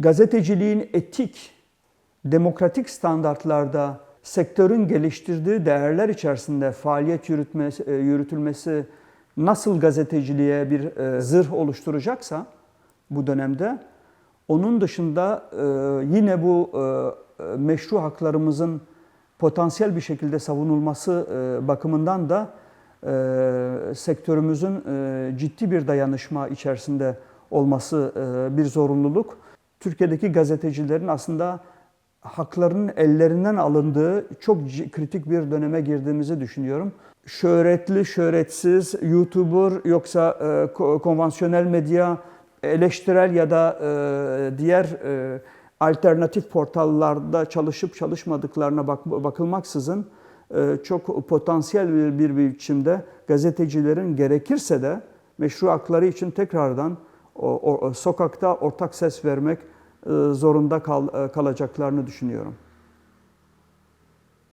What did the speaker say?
gazeteciliğin etik, demokratik standartlarda sektörün geliştirdiği değerler içerisinde faaliyet yürütmesi, e, yürütülmesi nasıl gazeteciliğe bir e, zırh oluşturacaksa bu dönemde onun dışında e, yine bu meşru haklarımızın potansiyel bir şekilde savunulması bakımından da sektörümüzün ciddi bir dayanışma içerisinde olması bir zorunluluk. Türkiye'deki gazetecilerin aslında haklarının ellerinden alındığı çok kritik bir döneme girdiğimizi düşünüyorum. Şöhretli, şöhretsiz, YouTuber yoksa e, ko- konvansiyonel medya, eleştirel ya da e, diğer e, alternatif portallarda çalışıp çalışmadıklarına bak- bakılmaksızın e, çok potansiyel bir, bir biçimde gazetecilerin gerekirse de meşru hakları için tekrardan sokakta ortak ses vermek e, zorunda kal- e, kalacaklarını düşünüyorum.